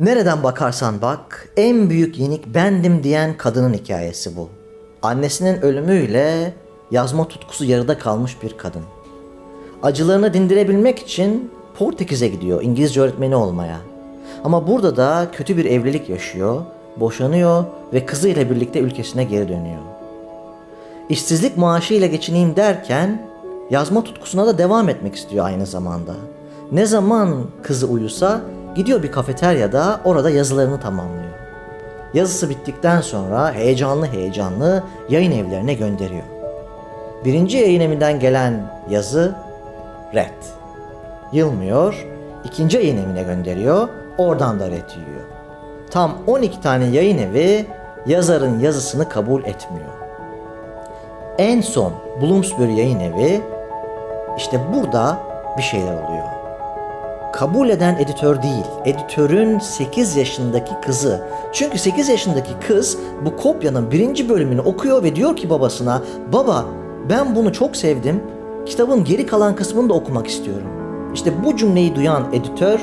Nereden bakarsan bak en büyük yenik bendim diyen kadının hikayesi bu. Annesinin ölümüyle yazma tutkusu yarıda kalmış bir kadın. Acılarını dindirebilmek için Portekiz'e gidiyor İngilizce öğretmeni olmaya. Ama burada da kötü bir evlilik yaşıyor, boşanıyor ve kızıyla birlikte ülkesine geri dönüyor. İşsizlik maaşıyla geçineyim derken yazma tutkusuna da devam etmek istiyor aynı zamanda. Ne zaman kızı uyusa gidiyor bir kafeteryada orada yazılarını tamamlıyor. Yazısı bittikten sonra heyecanlı heyecanlı yayın evlerine gönderiyor. Birinci yayın evinden gelen yazı red. Yılmıyor, ikinci yayın evine gönderiyor, oradan da red yiyor. Tam 12 tane yayın evi yazarın yazısını kabul etmiyor. En son Bloomsbury yayın evi işte burada bir şeyler oluyor. Kabul eden editör değil, editörün 8 yaşındaki kızı. Çünkü 8 yaşındaki kız bu kopyanın birinci bölümünü okuyor ve diyor ki babasına Baba ben bunu çok sevdim, kitabın geri kalan kısmını da okumak istiyorum. İşte bu cümleyi duyan editör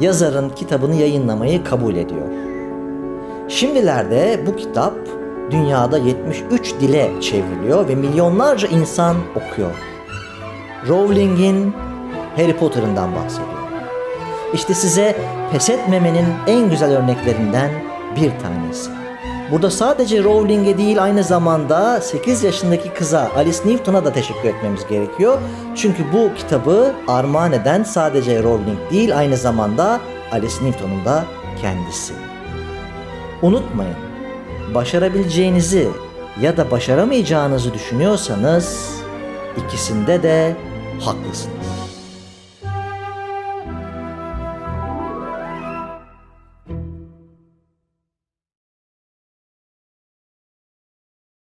yazarın kitabını yayınlamayı kabul ediyor. Şimdilerde bu kitap dünyada 73 dile çevriliyor ve milyonlarca insan okuyor. Rowling'in Harry Potter'ından bahsediyor. İşte size pes etmemenin en güzel örneklerinden bir tanesi. Burada sadece Rowling'e değil aynı zamanda 8 yaşındaki kıza Alice Newton'a da teşekkür etmemiz gerekiyor. Çünkü bu kitabı armağan eden sadece Rowling değil aynı zamanda Alice Newton'un da kendisi. Unutmayın, başarabileceğinizi ya da başaramayacağınızı düşünüyorsanız ikisinde de haklısınız.